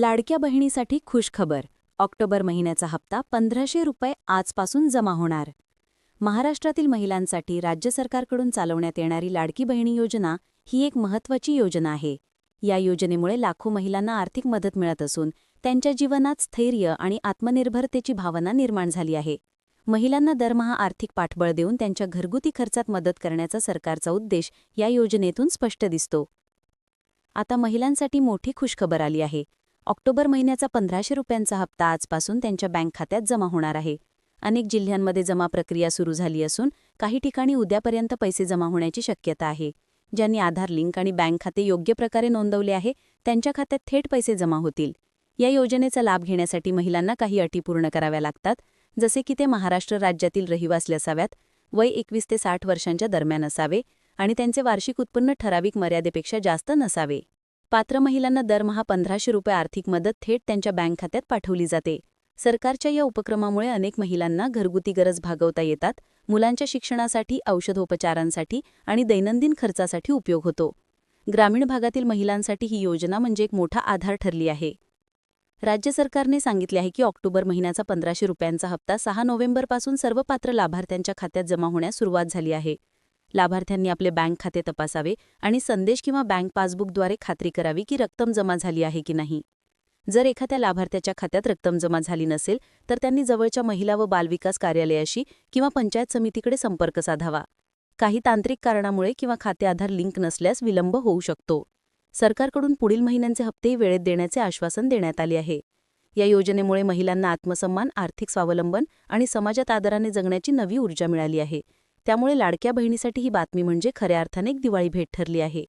लाडक्या बहिणीसाठी खुशखबर. ऑक्टोबर महिन्याचा हप्ता पंधराशे रुपये आजपासून जमा होणार. महाराष्ट्रातील महिलांसाठी राज्य सरकारकडून चालवण्यात येणारी लाडकी बहिणी योजना ही एक महत्त्वाची योजना आहे. या योजनेमुळे लाखो महिलांना आर्थिक मदत मिळत असून त्यांच्या जीवनात स्थैर्य आणि आत्मनिर्भरतेची भावना निर्माण झाली आहे. महिलांना दरमहा आर्थिक पाठबळ देऊन त्यांच्या घरगुती खर्चात मदत करण्याचा सरकारचा उद्देश या योजनेतून स्पष्ट दिसतो. आता महिलांसाठी मोठी खुशखबर आली आहे. ऑक्टोबर महिन्याचा पंधराशे रुपयांचा हप्ता आजपासून त्यांच्या बँक खात्यात जमा होणार आहे. अनेक जिल्ह्यांमध्ये जमा प्रक्रिया सुरू झाली असून काही ठिकाणी उद्यापर्यंत पैसे जमा होण्याची शक्यता आहे. ज्यांनी आधार लिंक आणि बँक खाते योग्य प्रकारे नोंदवले आहे त्यांच्या खात्यात थेट पैसे जमा होतील. या योजनेचा लाभ घेण्यासाठी महिलांना काही अटी पूर्ण कराव्या लागतात जसे की ते महाराष्ट्र राज्यातील रहिवासी असाव्यात वय एकवीस ते साठ वर्षांच्या दरम्यान असावे आणि त्यांचे वार्षिक उत्पन्न ठराविक मर्यादेपेक्षा जास्त नसावे. पात्र महिलांना दरमहा पंधराशे रुपये आर्थिक मदत थेट त्यांच्या बँक खात्यात पाठवली जाते. सरकारच्या या उपक्रमामुळे अनेक महिलांना घरगुती गरज भागवता येतात मुलांच्या शिक्षणासाठी औषधोपचारांसाठी आणि दैनंदिन खर्चासाठी उपयोग होतो. ग्रामीण भागातील महिलांसाठी ही योजना म्हणजे एक मोठा आधार ठरली आहे. राज्य सरकारने सांगितले आहे की ऑक्टोबर महिन्याचा पंधराशे रुपयांचा हप्ता सहा नोव्हेंबरपासून सर्व पात्र लाभार्थ्यांच्या खात्यात जमा होण्यास सुरुवात झाली आहे. लाभार्थ्यांनी आपले बँक खाते तपासावे आणि संदेश किंवा बँक पासबुकद्वारे खात्री करावी की रक्कम जमा झाली आहे की नाही. जर एखाद्या लाभार्थ्याच्या खात्यात रक्कम जमा झाली नसेल तर त्यांनी जवळच्या महिला व बालविकास कार्यालयाशी किंवा पंचायत समितीकडे संपर्क साधावा. काही तांत्रिक कारणामुळे किंवा खाते आधार लिंक नसल्यास विलंब होऊ शकतो. सरकारकडून पुढील महिन्यांचे हप्तेही वेळेत देण्याचे आश्वासन देण्यात आले आहे. या योजनेमुळे महिलांना आत्मसन्मान आर्थिक स्वावलंबन आणि समाजात आदराने जगण्याची नवी ऊर्जा मिळाली आहे. त्यामुळे लाडक्या बहिणीसाठी ही बातमी म्हणजे खऱ्या अर्थाने एक दिवाळी भेट ठरली आहे.